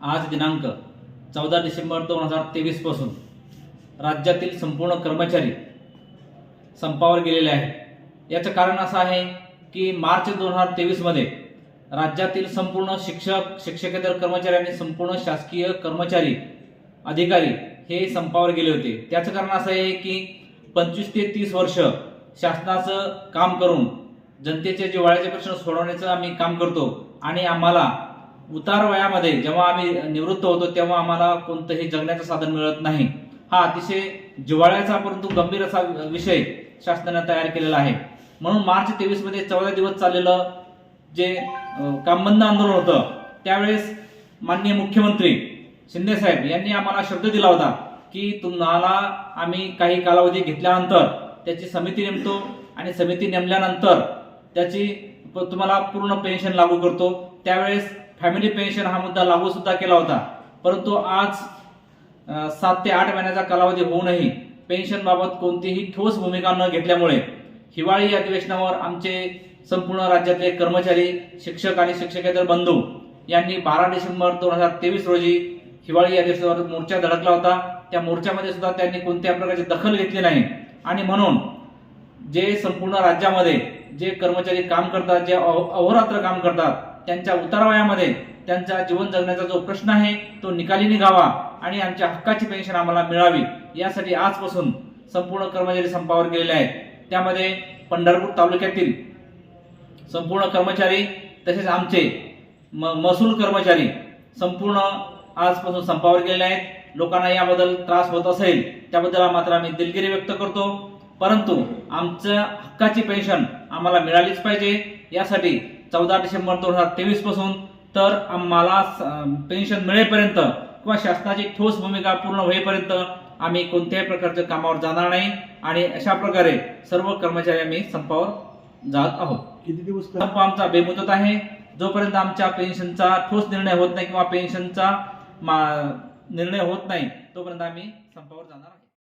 आज दिनांक चौदा डिसेंबर दोन हजार तेवीसपासून राज्यातील संपूर्ण कर्मचारी संपावर गेलेले आहेत. याचं कारण असं आहे की मार्च दोन हजार तेवीसमध्ये राज्यातील संपूर्ण शिक्षक शिक्षकेतर कर्मचारी आणि संपूर्ण शासकीय कर्मचारी अधिकारी हे संपावर गेले होते. त्याचं कारण असं आहे की पंचवीस ते तीस वर्ष शासनाचं काम करून जनतेचे जिव्हाळ्याचे प्रश्न सोडवण्याचं आम्ही काम करतो आणि आम्हाला उतार वयामध्ये जेव्हा आम्ही निवृत्त होतो तेव्हा आम्हाला कोणतंही जगण्याचं साधन मिळत नाही. हा अतिशय जिव्हाळ्याचा परंतु गंभीर असा विषय शासनाने तयार केलेला आहे. म्हणून मार्च तेवीसमध्ये चौदा दिवस चाललेलं जे कामबंद आंदोलन होतं त्यावेळेस माननीय मुख्यमंत्री शिंदे साहेब यांनी आम्हाला शब्द दिला होता की तुम्हाला आम्ही काही कालावधी घेतल्यानंतर त्याची समिती नेमतो आणि समिती नेमल्यानंतर त्याची प- तुम्हाला पूर्ण पेन्शन लागू करतो. त्यावेळेस फॅमिली पेन्शन हा मुद्दा लागू सुद्धा केला होता. परंतु आज सात ते आठ महिन्याचा कालावधी होऊनही पेन्शन बाबत कोणतीही ठोस भूमिका न घेतल्यामुळे हिवाळी अधिवेशनावर आमचे संपूर्ण राज्यातले कर्मचारी शिक्षक आणि शिक्षकेतर बंधू यांनी बारा डिसेंबर दोन हजार तेवीस रोजी हिवाळी अधिवेशनावर मोर्चा धडकला होता. त्या मोर्चामध्ये सुद्धा त्यांनी कोणत्या प्रकारची दखल घेतली नाही. आणि म्हणून जे संपूर्ण राज्यामध्ये जे कर्मचारी काम करतात जे अहोरात्र काम करतात त्यांच्या उतारवयामध्ये त्यांचा जीवन जगण्याचा जो प्रश्न आहे तो निकाली निघावा आणि आमच्या हक्काची पेन्शन आम्हाला मिळावी यासाठी आजपासून संपूर्ण कर्मचारी संपावर गेलेले आहेत. त्यामध्ये पंढरपूर तालुक्यातील संपूर्ण कर्मचारी तसेच आमचे म- महसूल कर्मचारी संपूर्ण आजपासून संपावर गेलेले आहेत. लोकांना याबद्दल त्रास होत असेल त्याबद्दल मात्र आम्ही दिलगिरी व्यक्त करतो. परंतु आमचं हक्काची पेन्शन आम्हाला मिळालीच पाहिजे यासाठी चौदा डिसेंबर दोन हजार तेवीसपासून तर आम्हाला पेन्शन मिळेपर्यंत किंवा शासनाची ठोस भूमिका पूर्ण होईपर्यंत आम्ही कोणत्याही प्रकारच्या कामावर जाणार नाही आणि अशा प्रकारे सर्व कर्मचारी आम्ही संपावर जात आहोत. किती दिवस संप आमचा बेमुदत आहे. जोपर्यंत आमच्या पेन्शनचा ठोस निर्णय होत नाही किंवा पेन्शनचा निर्णय होत नाही तोपर्यंत आम्ही संपावर जाणार आहे